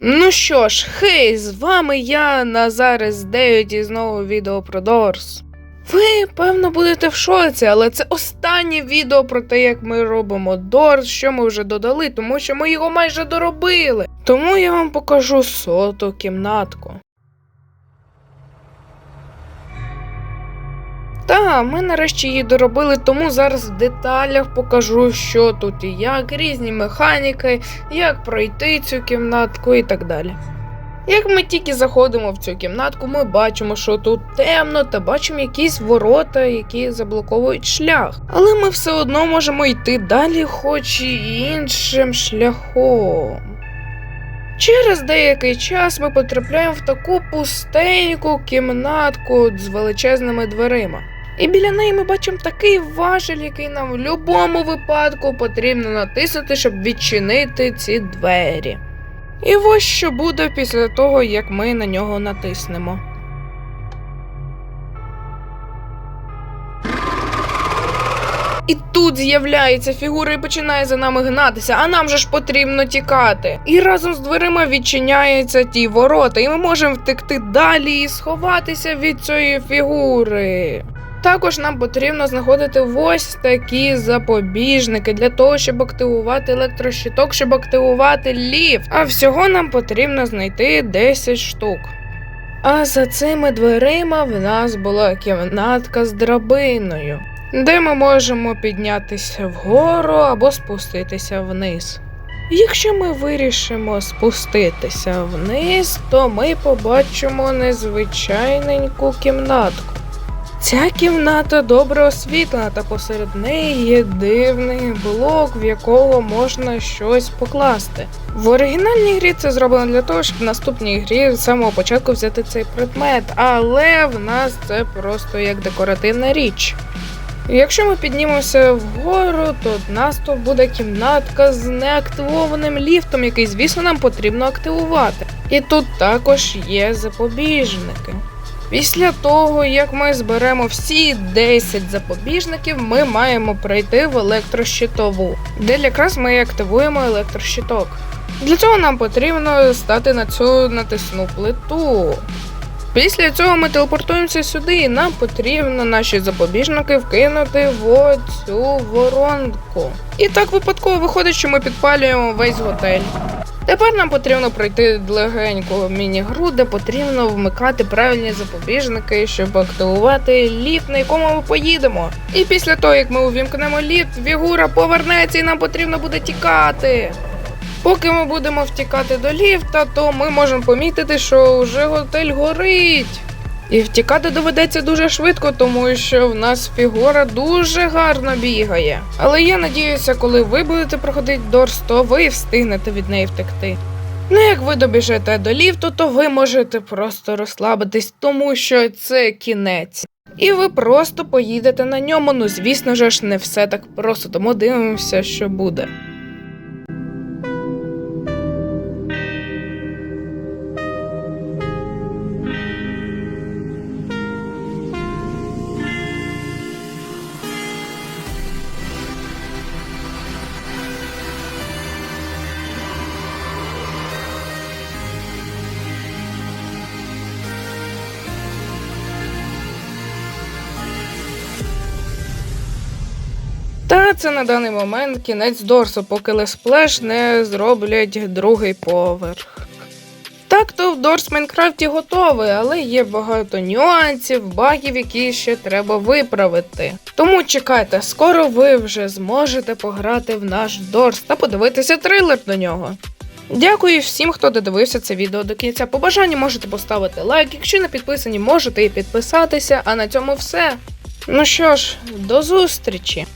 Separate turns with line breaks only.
Ну що ж, хей, з вами я, Назар 9 і знову відео про Дорс. Ви, певно, будете в шоці, але це останнє відео про те, як ми робимо Дорс, що ми вже додали, тому що ми його майже доробили. Тому я вам покажу соту кімнатку. Та, ми нарешті її доробили, тому зараз в деталях покажу, що тут і як, різні механіки, як пройти цю кімнатку і так далі. Як ми тільки заходимо в цю кімнатку, ми бачимо, що тут темно, та бачимо якісь ворота, які заблоковують шлях. Але ми все одно можемо йти далі, хоч і іншим шляхом. Через деякий час ми потрапляємо в таку пустеньку кімнатку з величезними дверима. І біля неї ми бачимо такий важель, який нам в будь-якому випадку потрібно натиснути, щоб відчинити ці двері. І ось що буде після того, як ми на нього натиснемо. І тут з'являється фігура і починає за нами гнатися, а нам же ж потрібно тікати. І разом з дверима відчиняються ті ворота, і ми можемо втекти далі і сховатися від цієї фігури. Також нам потрібно знаходити ось такі запобіжники для того, щоб активувати електрощиток, щоб активувати ліфт. А всього нам потрібно знайти 10 штук. А за цими дверима в нас була кімнатка з драбиною, де ми можемо піднятися вгору або спуститися вниз. Якщо ми вирішимо спуститися вниз, то ми побачимо незвичайненьку кімнатку. Ця кімната добре освітлена, та посеред неї є дивний блок, в якого можна щось покласти. В оригінальній грі це зроблено для того, щоб в наступній грі з самого початку взяти цей предмет, але в нас це просто як декоративна річ. Якщо ми піднімемося вгору, то в нас тут буде кімнатка з неактивованим ліфтом, який, звісно, нам потрібно активувати. І тут також є запобіжники. Після того, як ми зберемо всі 10 запобіжників, ми маємо пройти в електрощитову, де якраз ми активуємо електрощиток. Для цього нам потрібно стати на цю натисну плиту. Після цього ми телепортуємося сюди, і нам потрібно наші запобіжники вкинути в оцю воронку. І так випадково виходить, що ми підпалюємо весь готель. Тепер нам потрібно пройти легеньку міні-гру, де потрібно вмикати правильні запобіжники, щоб активувати ліфт, на якому ми поїдемо. І після того, як ми увімкнемо ліфт, фігура повернеться і нам потрібно буде тікати. Поки ми будемо втікати до ліфта, то ми можемо помітити, що вже готель горить. І втікати доведеться дуже швидко, тому що в нас фігура дуже гарно бігає. Але я надіюся, коли ви будете проходити Дорс, то ви встигнете від неї втекти. Ну, як ви добіжете до ліфту, то ви можете просто розслабитись, тому що це кінець. І ви просто поїдете на ньому. Ну, звісно ж, не все так просто, тому дивимося, що буде. Та це на даний момент кінець Дорсу, поки Лесплеш не зроблять другий поверх. Так то в Дорс Майнкрафті готовий, але є багато нюансів, багів, які ще треба виправити. Тому чекайте, скоро ви вже зможете пограти в наш Дорс та подивитися трейлер до нього. Дякую всім, хто додивився це відео до кінця. По бажанню можете поставити лайк, якщо не підписані, можете і підписатися. А на цьому все. Ну що ж, до зустрічі!